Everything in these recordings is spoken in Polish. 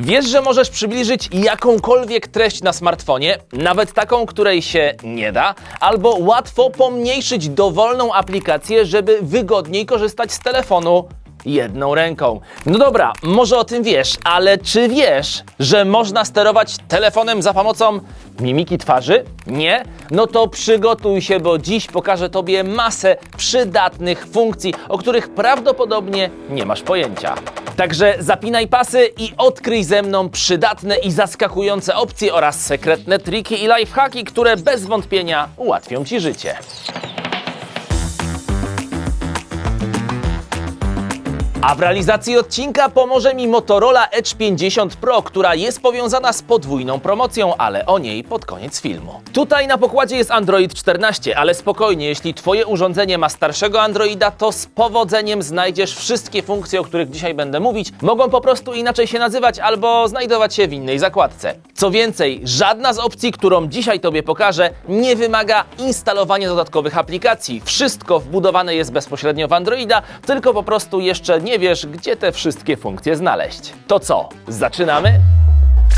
Wiesz, że możesz przybliżyć jakąkolwiek treść na smartfonie, nawet taką, której się nie da, albo łatwo pomniejszyć dowolną aplikację, żeby wygodniej korzystać z telefonu jedną ręką. No dobra, może o tym wiesz, ale czy wiesz, że można sterować telefonem za pomocą mimiki twarzy? Nie? No to przygotuj się, bo dziś pokażę Tobie masę przydatnych funkcji, o których prawdopodobnie nie masz pojęcia. Także zapinaj pasy i odkryj ze mną przydatne i zaskakujące opcje oraz sekretne triki i lifehacki, które bez wątpienia ułatwią Ci życie. A w realizacji odcinka pomoże mi Motorola Edge 50 Pro, która jest powiązana z podwójną promocją, ale o niej pod koniec filmu. Tutaj na pokładzie jest Android 14, ale spokojnie, jeśli Twoje urządzenie ma starszego Androida, to z powodzeniem znajdziesz wszystkie funkcje, o których dzisiaj będę mówić. Mogą po prostu inaczej się nazywać albo znajdować się w innej zakładce. Co więcej, żadna z opcji, którą dzisiaj Tobie pokażę, nie wymaga instalowania dodatkowych aplikacji. Wszystko wbudowane jest bezpośrednio w Androida, tylko po prostu jeszcze nie wiesz, gdzie te wszystkie funkcje znaleźć. To co, zaczynamy?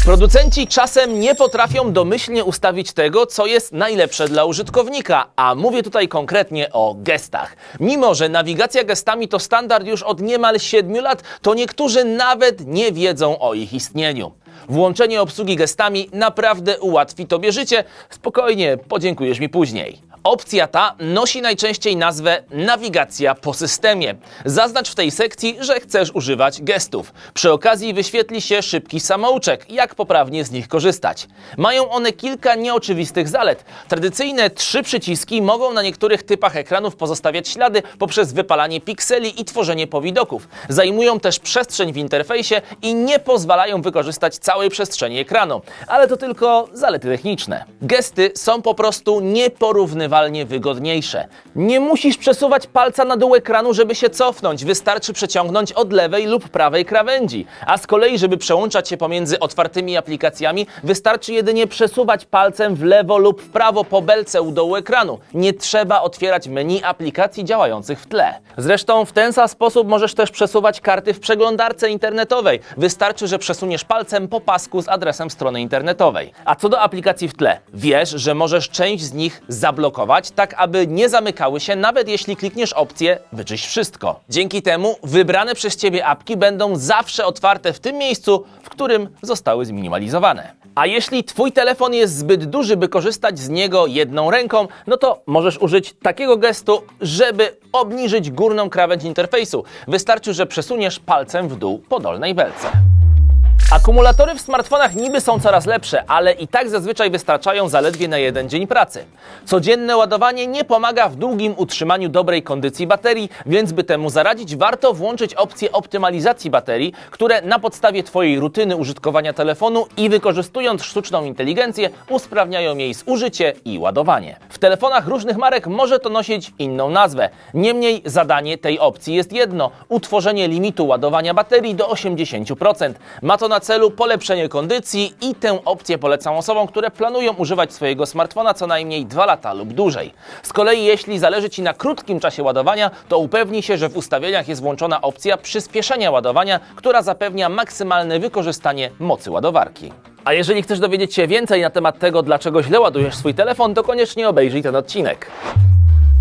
Producenci czasem nie potrafią domyślnie ustawić tego, co jest najlepsze dla użytkownika, a mówię tutaj konkretnie o gestach. Mimo, że nawigacja gestami to standard już od niemal 7 lat, to niektórzy nawet nie wiedzą o ich istnieniu. Włączenie obsługi gestami naprawdę ułatwi Tobie życie. Spokojnie, podziękujesz mi później. Opcja ta nosi najczęściej nazwę nawigacja po systemie. Zaznacz w tej sekcji, że chcesz używać gestów. Przy okazji wyświetli się szybki samouczek, jak poprawnie z nich korzystać. Mają one kilka nieoczywistych zalet. Tradycyjne trzy przyciski mogą na niektórych typach ekranów pozostawiać ślady poprzez wypalanie pikseli i tworzenie powidoków. Zajmują też przestrzeń w interfejsie i nie pozwalają wykorzystać całej przestrzeni ekranu. Ale to tylko zalety techniczne. Gesty są po prostu nieporównywalnie wygodniejsze. Nie musisz przesuwać palca na dół ekranu, żeby się cofnąć. Wystarczy przeciągnąć od lewej lub prawej krawędzi. A z kolei, żeby przełączać się pomiędzy otwartymi aplikacjami, wystarczy jedynie przesuwać palcem w lewo lub w prawo po belce u dołu ekranu. Nie trzeba otwierać menu aplikacji działających w tle. Zresztą w ten sam sposób możesz też przesuwać karty w przeglądarce internetowej. Wystarczy, że przesuniesz palcem po pasku z adresem strony internetowej. A co do aplikacji w tle, wiesz, że możesz część z nich zablokować, tak aby nie zamykały się, nawet jeśli klikniesz opcję Wyczyść wszystko. Dzięki temu wybrane przez Ciebie apki będą zawsze otwarte w tym miejscu, w którym zostały zminimalizowane. A jeśli Twój telefon jest zbyt duży, by korzystać z niego jedną ręką, no to możesz użyć takiego gestu, żeby obniżyć górną krawędź interfejsu. Wystarczy, że przesuniesz palcem w dół po dolnej belce. Akumulatory w smartfonach niby są coraz lepsze, ale i tak zazwyczaj wystarczają zaledwie na jeden dzień pracy. Codzienne ładowanie nie pomaga w długim utrzymaniu dobrej kondycji baterii, więc by temu zaradzić, warto włączyć opcję optymalizacji baterii, które na podstawie Twojej rutyny użytkowania telefonu i wykorzystując sztuczną inteligencję usprawniają jej zużycie i ładowanie. W telefonach różnych marek może to nosić inną nazwę. Niemniej zadanie tej opcji jest jedno: utworzenie limitu ładowania baterii do 80%. Ma to na celu polepszenie kondycji i tę opcję polecam osobom, które planują używać swojego smartfona co najmniej 2 lata lub dłużej. Z kolei jeśli zależy Ci na krótkim czasie ładowania, to upewnij się, że w ustawieniach jest włączona opcja przyspieszenia ładowania, która zapewnia maksymalne wykorzystanie mocy ładowarki. A jeżeli chcesz dowiedzieć się więcej na temat tego, dlaczego źle ładujesz swój telefon, to koniecznie obejrzyj ten odcinek.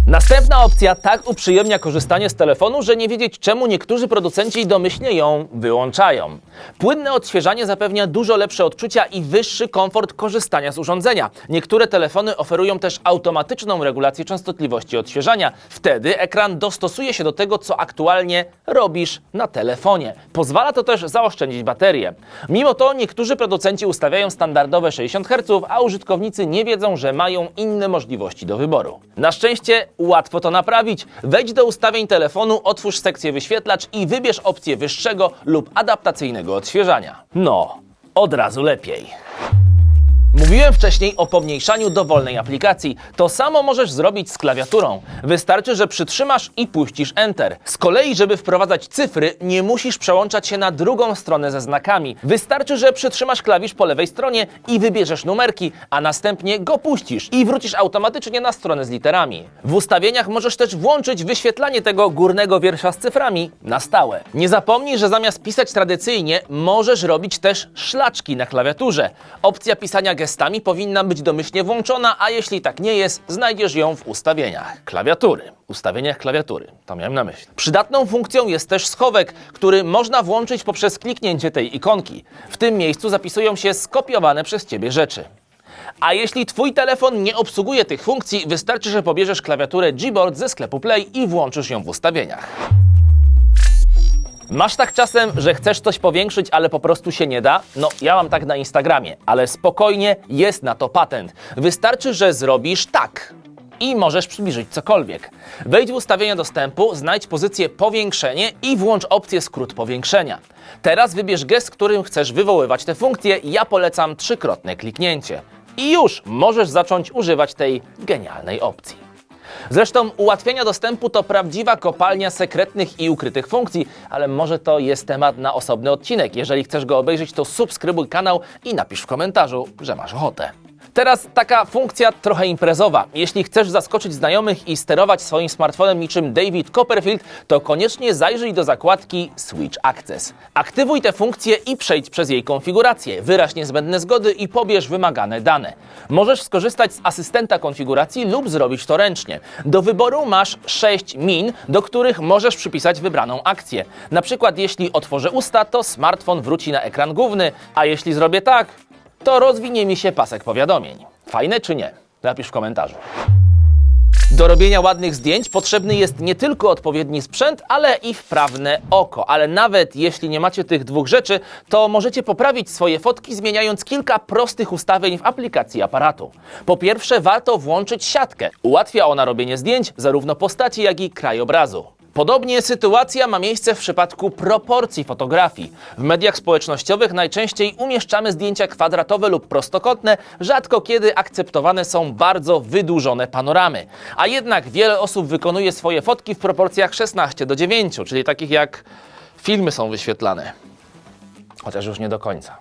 Następna opcja tak uprzyjemnia korzystanie z telefonu, że nie wiedzieć czemu niektórzy producenci domyślnie ją wyłączają. Płynne odświeżanie zapewnia dużo lepsze odczucia i wyższy komfort korzystania z urządzenia. Niektóre telefony oferują też automatyczną regulację częstotliwości odświeżania. Wtedy ekran dostosuje się do tego, co aktualnie robisz na telefonie. Pozwala to też zaoszczędzić baterię. Mimo to niektórzy producenci ustawiają standardowe 60 Hz, a użytkownicy nie wiedzą, że mają inne możliwości do wyboru. Na szczęście łatwo to naprawić. Wejdź do ustawień telefonu, otwórz sekcję wyświetlacz i wybierz opcję wyższego lub adaptacyjnego odświeżania. No, od razu lepiej. Mówiłem wcześniej o pomniejszaniu dowolnej aplikacji. To samo możesz zrobić z klawiaturą. Wystarczy, że przytrzymasz i puścisz Enter. Z kolei, żeby wprowadzać cyfry, nie musisz przełączać się na drugą stronę ze znakami. Wystarczy, że przytrzymasz klawisz po lewej stronie i wybierzesz numerki, a następnie go puścisz i wrócisz automatycznie na stronę z literami. W ustawieniach możesz też włączyć wyświetlanie tego górnego wiersza z cyframi na stałe. Nie zapomnij, że zamiast pisać tradycyjnie, możesz robić też szlaczki na klawiaturze. Opcja pisania gestami powinna być domyślnie włączona, a jeśli tak nie jest, znajdziesz ją w ustawieniach klawiatury. Ustawieniach klawiatury, to miałem na myśli. Przydatną funkcją jest też schowek, który można włączyć poprzez kliknięcie tej ikonki. W tym miejscu zapisują się skopiowane przez Ciebie rzeczy. A jeśli Twój telefon nie obsługuje tych funkcji, wystarczy, że pobierzesz klawiaturę Gboard ze sklepu Play i włączysz ją w ustawieniach. Masz tak czasem, że chcesz coś powiększyć, ale po prostu się nie da? No, ja mam tak na Instagramie, ale spokojnie, jest na to patent. Wystarczy, że zrobisz tak. I możesz przybliżyć cokolwiek. Wejdź w ustawienia dostępu, znajdź pozycję powiększenie i włącz opcję skrót powiększenia. Teraz wybierz gest, którym chcesz wywoływać te funkcje. Ja polecam trzykrotne kliknięcie. I już możesz zacząć używać tej genialnej opcji. Zresztą ułatwienia dostępu to prawdziwa kopalnia sekretnych i ukrytych funkcji, ale może to jest temat na osobny odcinek. Jeżeli chcesz go obejrzeć, to subskrybuj kanał i napisz w komentarzu, że masz ochotę. Teraz taka funkcja trochę imprezowa. Jeśli chcesz zaskoczyć znajomych i sterować swoim smartfonem niczym David Copperfield, to koniecznie zajrzyj do zakładki Switch Access. Aktywuj tę funkcję i przejdź przez jej konfigurację. Wyraź niezbędne zgody i pobierz wymagane dane. Możesz skorzystać z asystenta konfiguracji lub zrobić to ręcznie. Do wyboru masz 6 min, do których możesz przypisać wybraną akcję. Na przykład jeśli otworzę usta, to smartfon wróci na ekran główny, a jeśli zrobię tak, to rozwinie mi się pasek powiadomień. Fajne czy nie? Napisz w komentarzu. Do robienia ładnych zdjęć potrzebny jest nie tylko odpowiedni sprzęt, ale i wprawne oko. Ale nawet jeśli nie macie tych dwóch rzeczy, to możecie poprawić swoje fotki zmieniając kilka prostych ustawień w aplikacji aparatu. Po pierwsze, warto włączyć siatkę. Ułatwia ona robienie zdjęć zarówno postaci, jak i krajobrazu. Podobnie sytuacja ma miejsce w przypadku proporcji fotografii. W mediach społecznościowych najczęściej umieszczamy zdjęcia kwadratowe lub prostokątne, rzadko kiedy akceptowane są bardzo wydłużone panoramy. A jednak wiele osób wykonuje swoje fotki w proporcjach 16 do 9, czyli takich jak filmy są wyświetlane. Chociaż już nie do końca,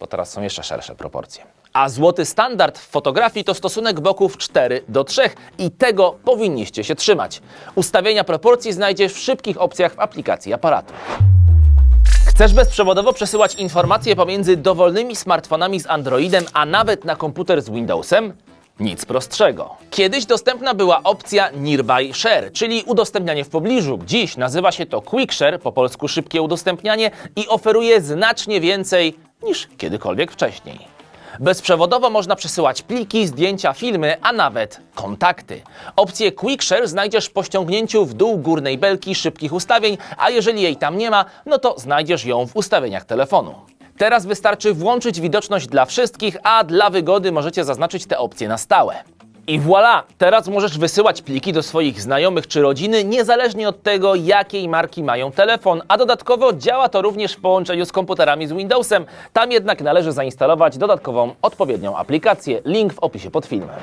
bo teraz są jeszcze szersze proporcje. A złoty standard w fotografii to stosunek boków 4 do 3 i tego powinniście się trzymać. Ustawienia proporcji znajdziesz w szybkich opcjach w aplikacji aparatu. Chcesz bezprzewodowo przesyłać informacje pomiędzy dowolnymi smartfonami z Androidem, a nawet na komputer z Windowsem? Nic prostszego. Kiedyś dostępna była opcja Nearby Share, czyli udostępnianie w pobliżu. Dziś nazywa się to Quick Share, po polsku szybkie udostępnianie i oferuje znacznie więcej niż kiedykolwiek wcześniej. Bezprzewodowo można przesyłać pliki, zdjęcia, filmy, a nawet kontakty. Opcję Quick Share znajdziesz po ściągnięciu w dół górnej belki szybkich ustawień, a jeżeli jej tam nie ma, no to znajdziesz ją w ustawieniach telefonu. Teraz wystarczy włączyć widoczność dla wszystkich, a dla wygody możecie zaznaczyć te opcje na stałe. I voilà! Teraz możesz wysyłać pliki do swoich znajomych czy rodziny, niezależnie od tego, jakiej marki mają telefon, a dodatkowo działa to również w połączeniu z komputerami z Windowsem. Tam jednak należy zainstalować dodatkową odpowiednią aplikację. Link w opisie pod filmem.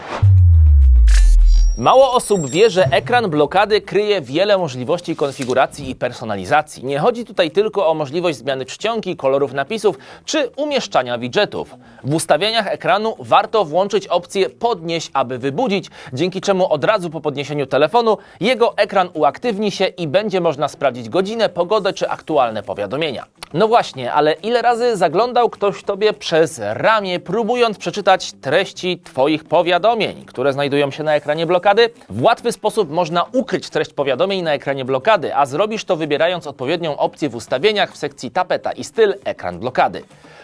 Mało osób wie, że ekran blokady kryje wiele możliwości konfiguracji i personalizacji. Nie chodzi tutaj tylko o możliwość zmiany czcionki, kolorów napisów czy umieszczania widgetów. W ustawieniach ekranu warto włączyć opcję podnieś, aby wybudzić, dzięki czemu od razu po podniesieniu telefonu jego ekran uaktywni się i będzie można sprawdzić godzinę, pogodę czy aktualne powiadomienia. No właśnie, ale ile razy zaglądał ktoś tobie przez ramię, próbując przeczytać treści Twoich powiadomień, które znajdują się na ekranie blokady? W łatwy sposób można ukryć treść powiadomień na ekranie blokady, a zrobisz to wybierając odpowiednią opcję w ustawieniach w sekcji tapeta i styl ekran blokady.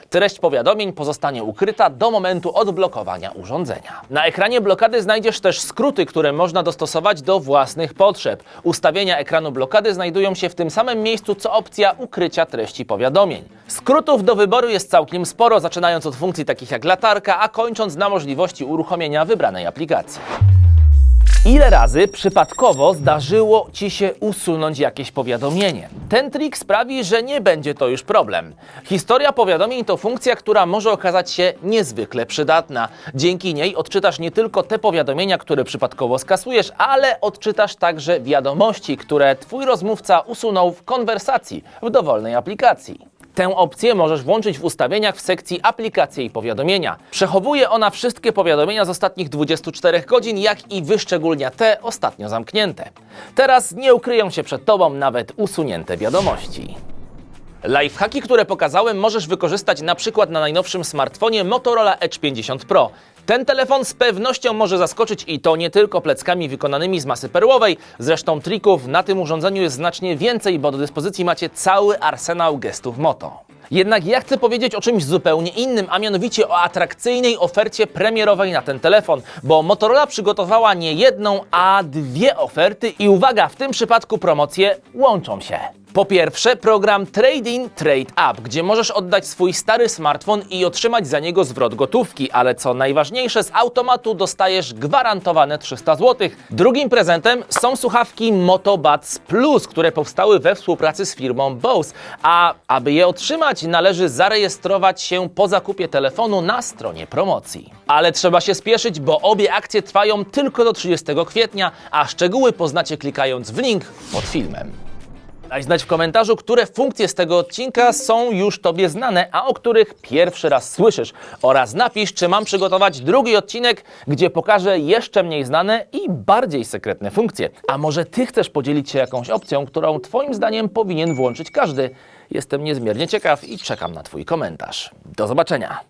Treść powiadomień pozostanie ukryta do momentu odblokowania urządzenia. Na ekranie blokady znajdziesz też skróty, które można dostosować do własnych potrzeb. Ustawienia ekranu blokady znajdują się w tym samym miejscu co opcja ukrycia treści powiadomień. Skrótów do wyboru jest całkiem sporo, zaczynając od funkcji takich jak latarka, a kończąc na możliwości uruchomienia wybranej aplikacji. Ile razy przypadkowo zdarzyło Ci się usunąć jakieś powiadomienie? Ten trik sprawi, że nie będzie to już problem. Historia powiadomień to funkcja, która może okazać się niezwykle przydatna. Dzięki niej odczytasz nie tylko te powiadomienia, które przypadkowo skasujesz, ale odczytasz także wiadomości, które Twój rozmówca usunął w konwersacji w dowolnej aplikacji. Tę opcję możesz włączyć w ustawieniach w sekcji aplikacje i powiadomienia. Przechowuje ona wszystkie powiadomienia z ostatnich 24 godzin, jak i wyszczególnia te ostatnio zamknięte. Teraz nie ukryją się przed Tobą nawet usunięte wiadomości. Lifehacki, które pokazałem, możesz wykorzystać na przykład na najnowszym smartfonie Motorola Edge 50 Pro. Ten telefon z pewnością może zaskoczyć i to nie tylko pleckami wykonanymi z masy perłowej. Zresztą trików na tym urządzeniu jest znacznie więcej, bo do dyspozycji macie cały arsenał gestów Moto. Jednak ja chcę powiedzieć o czymś zupełnie innym, a mianowicie o atrakcyjnej ofercie premierowej na ten telefon, bo Motorola przygotowała nie jedną, a dwie oferty i uwaga, w tym przypadku promocje łączą się. Po pierwsze, program Trade In Trade Up, gdzie możesz oddać swój stary smartfon i otrzymać za niego zwrot gotówki, ale co najważniejsze, z automatu dostajesz gwarantowane 300 zł. Drugim prezentem są słuchawki Moto Buds Plus, które powstały we współpracy z firmą Bose, a aby je otrzymać, należy zarejestrować się po zakupie telefonu na stronie promocji. Ale trzeba się spieszyć, bo obie akcje trwają tylko do 30 kwietnia, a szczegóły poznacie klikając w link pod filmem. Daj znać w komentarzu, które funkcje z tego odcinka są już Tobie znane, a o których pierwszy raz słyszysz. Oraz napisz, czy mam przygotować drugi odcinek, gdzie pokażę jeszcze mniej znane i bardziej sekretne funkcje. A może Ty chcesz podzielić się jakąś opcją, którą Twoim zdaniem powinien włączyć każdy? Jestem niezmiernie ciekaw i czekam na Twój komentarz. Do zobaczenia!